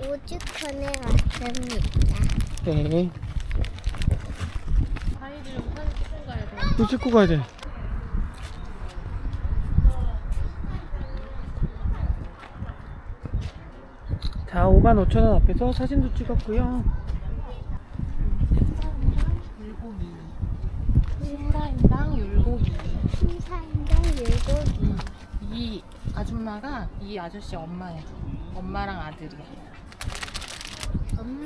오죽헌에 왔습니다. 네. 다이들 좀 사진 찍고 가야 돼. 또 찍고 가야 돼. 자, 5만 5천 원 앞에서 사진도 찍었고요. 율곡이. 신라인당 율곡이. 신사임당 율곡이. 이 아줌마가 이 아저씨 엄마야. 엄마랑 아들이야.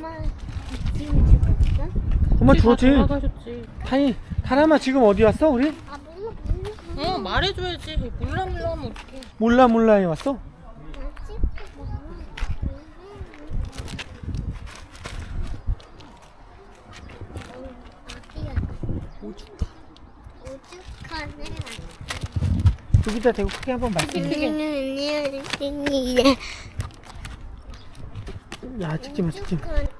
엄마 지금 죽었어? 엄마 죽었지? 돌아가셨지. 타이, 타라마 지금 어디 왔어, 우리? 아 몰라 몰라. 어 말해줘야지. 몰라 몰라 하면 어떡해. 몰라 몰라에 왔어? 나 찍고 몰라. 어디야? 오죽다. 오죽헌에 여기다 대고 크게 한번 말씀. 왔습니다. 야, 찍지 마, 찍지 마. 오죽헌. 북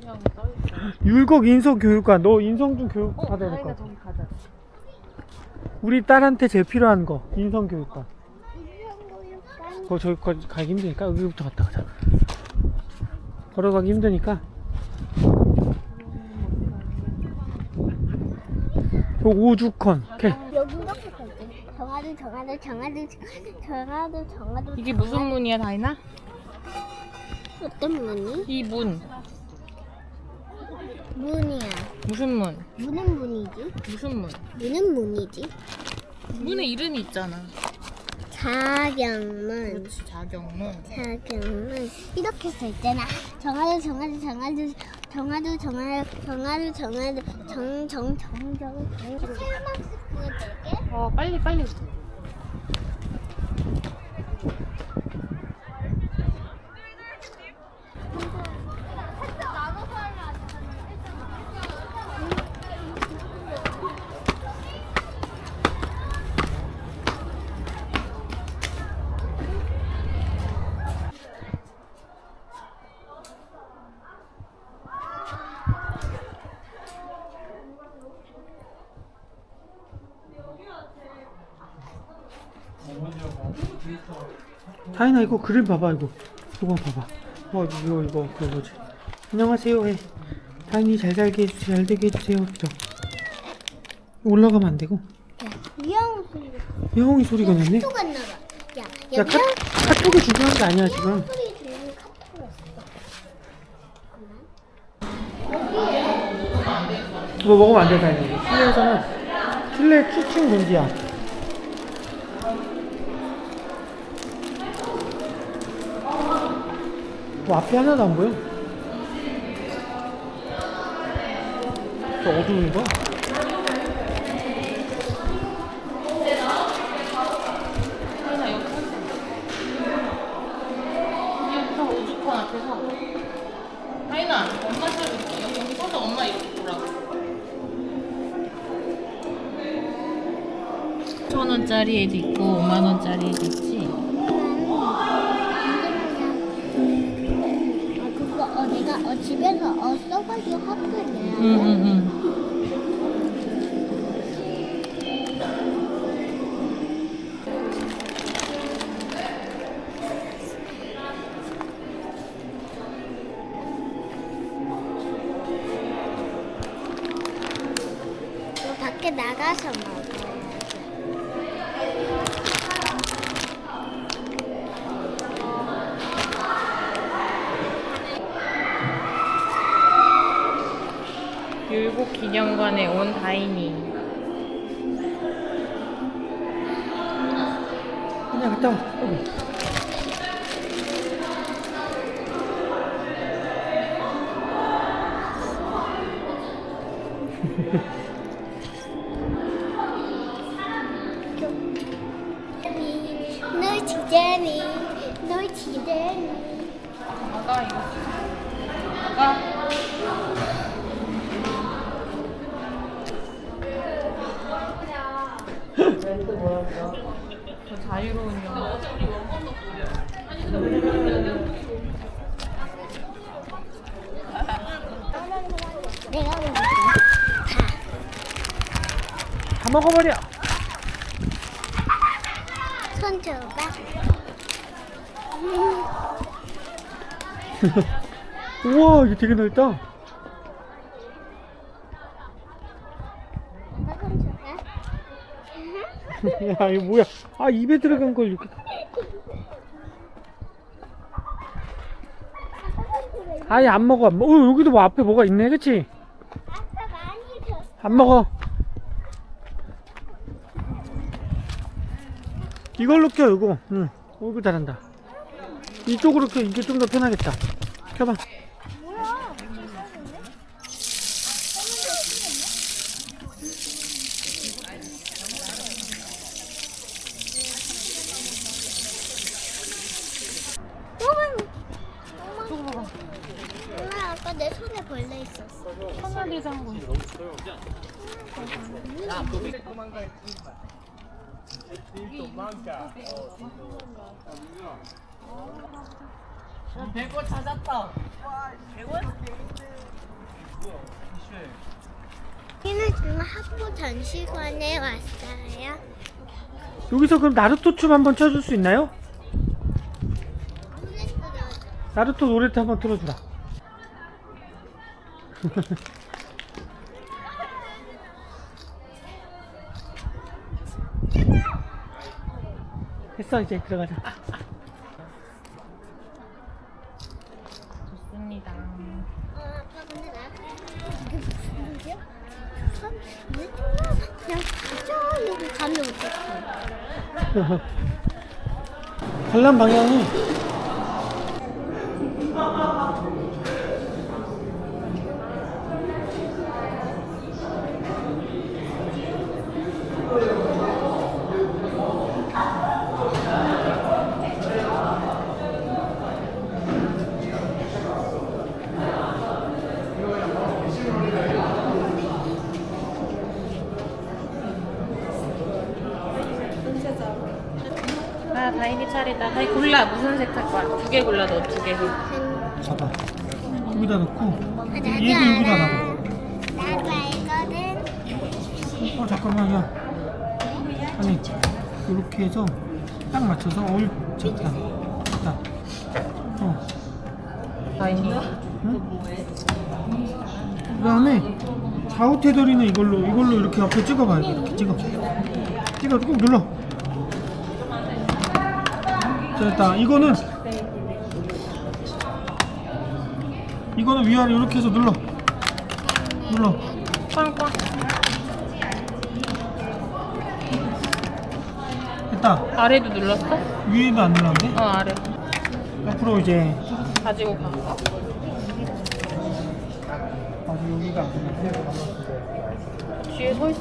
써있어. 율곡 인성교육관. 너 인성중 교육 어, 받아야 될 것 다이가 같아. 저기 가자. 우리 딸한테 제일 필요한 거. 인성교육관. 인성교육관. 거 저기까지 가기 힘드니까 여기부터 갔다 가자. 걸어가기 힘드니까. 저 오죽헌. 여기 이렇게 갈게. 정하도 정하도 정하도 정하도 정하도 이게 무슨 문이야 다이나? 어떤 문이? 이 문. 문이야. 무슨 문? 문은 문이지. 무슨 문? 문은 문이지. 문에 이름이 있잖아. 자경문. 그렇지 자경문. 자경문. 이렇게 써 있잖아. 정하도 정하도 정하도 정하도 정하도 정하도 정하도 정정정정 그거 되게? 어 빨리 빨리. 다인아 이거 그림 봐봐 이거. 이거 봐봐. 어 이거 이거 그 뭐지? 안녕하세요 해. 다인이 잘 살게 해주세요. 잘 되게 해주세요. 저 올라가면 안 되고. 미영 소리. 여홍이 소리가 나네. 카톡 왔나 봐. 야, 야, 야 카, 미영 카톡이 중요한 게 아니야 지금. 소리 들리는 카톡 왔어. 뭐 먹으면 안 돼, 다행히. 실내에서는 실내 추측 금지야. 뭐 앞에 하나도 안 보여. 저 어두운 거? 다이나 여기 서 있어. 여기서 오죽헌 앞에서. 다이나 엄마 잘 있어. 여기 여기 서서 엄마 이렇게 보라고. 천 원짜리 애도 있고 5만 원짜리 애도 있지. 내가 어 집에서 어 써가지고 학교에 내야 돼. 응 응 응. 기념관에 온 다인이. 그냥 갔다 와. 널. 아가 이거. 아가. 더 자유로운 영화. 내가 먹을게. 다 먹어버려. 손 줘봐. 우와, 이게 되게 넓다. 야 이거 뭐야? 아 입에 들어간 걸 이렇게. 아예 안 먹어. 안 먹어. 어, 여기도 뭐 앞에 뭐가 있네, 그치? 안 먹어. 이걸로 켜 이거. 응. 얼굴 잘한다. 이쪽으로 켜. 이게 좀 더 편하겠다. 켜봐. 100원 찾았다. 100원? 우리는 지금 학부 전시관에 왔어요. 여기서 그럼 나루토 춤 한번 춰줄 수 있나요? 나루토 노래 한번 틀어주라. 했어 이제 들어가자. 참, 왜 그냥 가자 이러고 가면 어떡해? 관람 방향이 아, 다인이 차례다. 다이 골라. 무슨 색 할 거야? 두 개 골라, 너 두 개. 잡아. 여기다 넣고 아, 나도 얘도 여기다 알아. 놔봐. 나도 알거든. 어 잠깐만 야. 아니 이렇게 해서 딱 맞춰서 올 좋다. 좋다. 어. 다인이. 그다음에 좌우 테두리는 이걸로 이걸로 이렇게 옆에 찍어봐 이거 이렇게 찍어. 찍어 꾹 눌러. 됐다. 이거는 이거는 위아래 이렇게 해서 눌러. 눌러. 꽝꽝. 됐다. 아래도 눌렀어? 위에도 안 눌렀네. 어, 아래. 앞으로 이제 가지고 가. 아직 여기가 안. 뒤에 서 있어.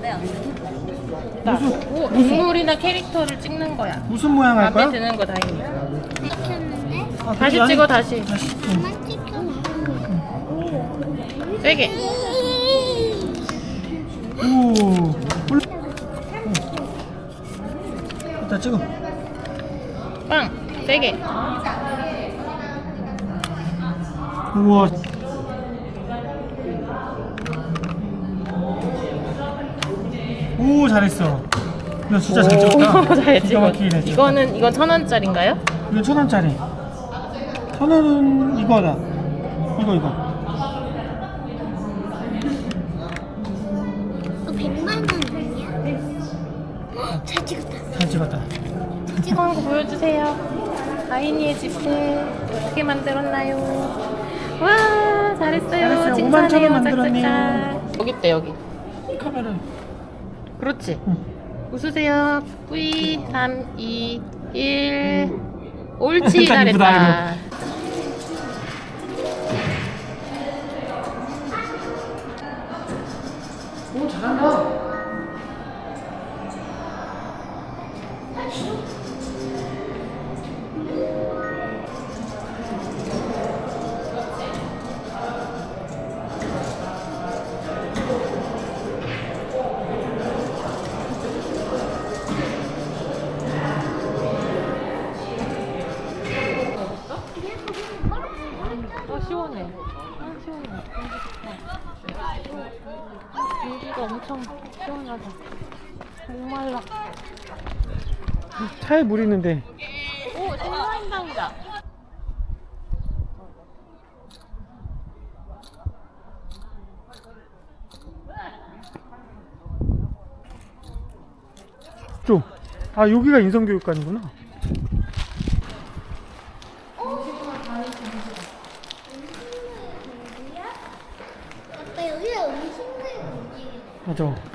나. 무슨- 오, 인물이나 캐릭터를 찍는 거야. 무슨 모양 할 마음에 거야? 드는 거 다인이. 찍혔는데? 아, 다시 그게 찍어, 아니- 다시. 다시. 응. 그만 찍혀. 세게. 오. 응. 일단 찍어. 빵. 세게. 우와. 오 잘했어. 야 진짜 잘 찍었다. 오, 잘 기가 찍어. 막히게 잘 찍었다. 이거는 이건 천 원짜리인가요? 이거 천 원짜리. 천 원은 이거다. 이거 이거. 이거 100만 원 아니야? 헉, 잘 찍었다. 잘 찍었다. 찍어한 거 보여주세요. 다인이의 집에 어떻게 만들었나요? 와 잘했어요. 잘했어요. 칭찬해요. 5만 천원 만들었네요. 짝짝짝. 여기 있대 여기. 카메라. 그렇지. 응. 웃으세요. 뿌이 3, 2, 1 옳지 이쁘다, 잘했다. 오 잘한다. 차에 물 있는데 오, 신라인당이다. 좀. 아 여기가 인성교육관이구나. 아빠 여기가? 맞아.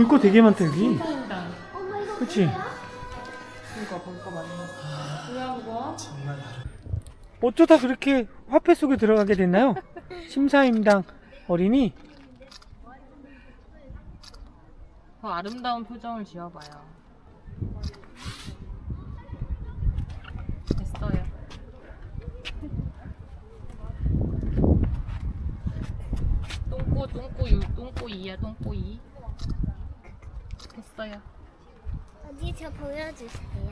볼 거 되게 많다 여기. 그치? 어쩌다 그렇게 화폐 속에 들어가게 됐나요? 심사임당 어린이 더 아름다운 표정을 지어봐요. 됐어요. 똥꼬 똥꼬 유 똥꼬 이야 똥꼬 이. 됐어요. 어디 저 보여주세요.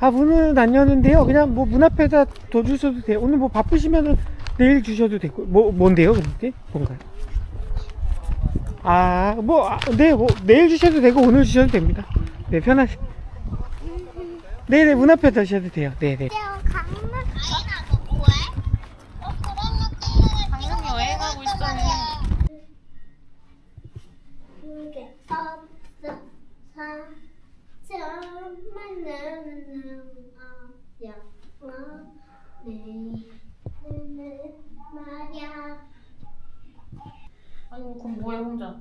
아 문은 안 여는데요. 그냥 뭐 문 앞에다 둬 주셔도 돼요. 오늘 뭐 바쁘시면은 내일 주셔도 되고. 뭐 뭔데요 그게 뭔가요? 아뭐네뭐 내일 주셔도 되고 오늘 주셔도 됩니다. 네 편하시 네네 문 앞에 두셔도 돼요. 네네 강릉 가이나 너 뭐해? 어 그러면 당연히 여행하고 있어요. 게 없어 사정만 나는 어려워 내는 말야 아이고 그럼 뭐해 혼자?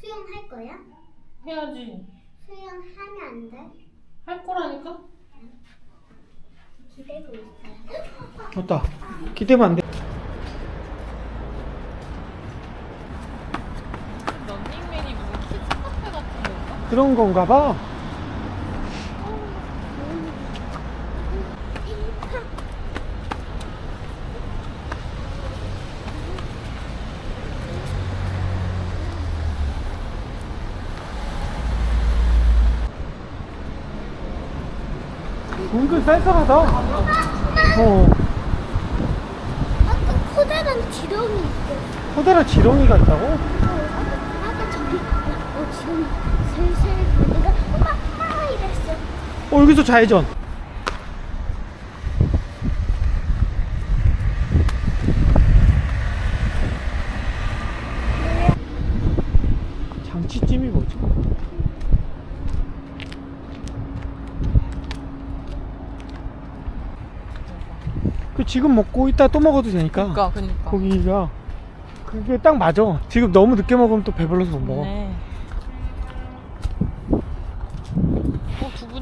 수영할 거야? 해야지. 수영하면 안 돼? 할 거라니까? 기대고 있어요 맞다 기대면 안 돼 런닝맨이 무슨 키즈 카페 같은 건가? 그런 건가 봐. 은근 쌀쌀하다. 어. 아까 커다란 지렁이 있어 커다란 지렁이가 있다고? 아까 저기 어슬 어 여기서 좌회전 장치찜이 뭐지? 그 지금 먹고 이따 또 먹어도 되니까 그니까 그니까. 거기가 그게 딱 맞아 지금 너무 늦게 먹으면 또 배불러서 못 먹어 네.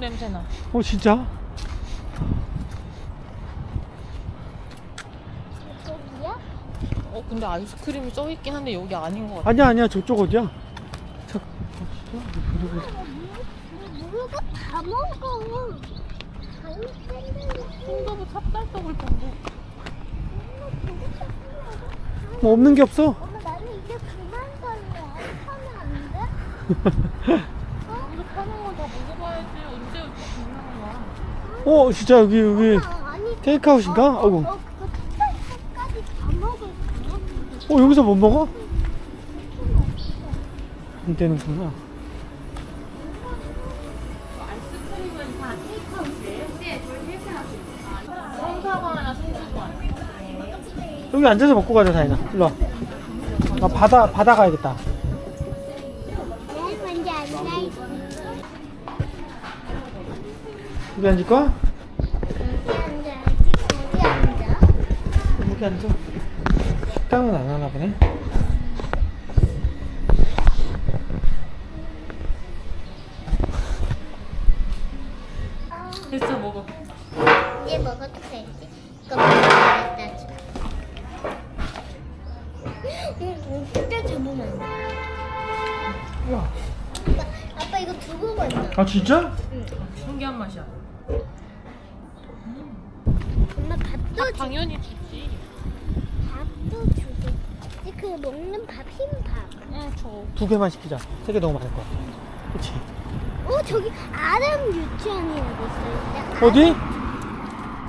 냄새 나. 어 진짜? 저기야? 어 근데 아이스크림이 써 있긴 한데 여기 아닌 것 같아. 아니야 아니야 저쪽 어디야? 자, 어, 진짜? 그리고 물고 다 먹어 홍도부 찹쌀떡을 본데. 뭐 없는 게 없어? 엄마 나는 이제 그만 살래 하면 안 돼? 이거 파는 건 다 먹어봐야지. 언제 중요한 거야. 어 진짜 여기 여기 아, 아니 테이크아웃인가? 어, 어구 어, 그거 찹쌀떡까지 다 먹을 거야? 어 여기서 못 먹어? 안 되는구나. 여기 앉아서 먹고 가자 다이나 일로 와 아, 바다 바다 가야겠다 네, 먼저 앉아 있어 여기 앉을 거야? 여기 앉아야지 앉아 여기 앉아 식당은 안 하나 보네 됐어 먹어. 얘 먹어도 되지? 이거 먹어야겠다 지금 응, 진짜 잡으면 안 돼. 우와. 아빠, 아빠 이거 두고 간다 아 진짜? 신기한 맛이야. 엄마 밥도 줘 당연히 주지. 밥 뭐지? 그 먹는 밥, 흰밥. 응, 저. 두 개만 시키자. 세 개 너무 많을 것 같아. 그치? 어, 저기 아름 유치원이라고 있어요. 어디?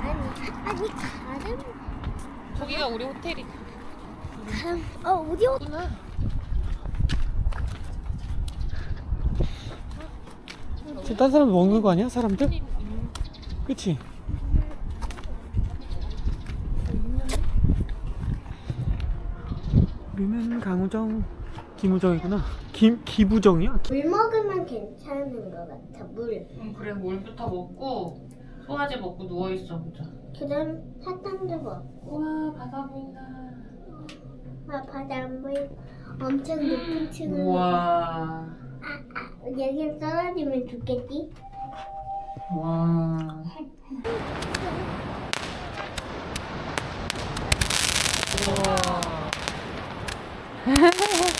아니, 아니, 가름, 저기가 우리 호텔이. 가름. 어, 우리 호 구나. 지금 딴 사람 먹는 거 아니야? 사람들? 그치? 우리는 강우정, 김우정이구나. 김, 기부정이야? 물 먹으면 괜찮은 것 같아, 물. 응, 그래, 물부터 먹고, 소화제 먹고 누워 있어, 보자. 그다음 사탕도 먹고. 우와, 바다 보인다. 아, 바다 안 보이고 엄청 높은 층을. 우와. 여기 떨어지면 죽겠지? 와.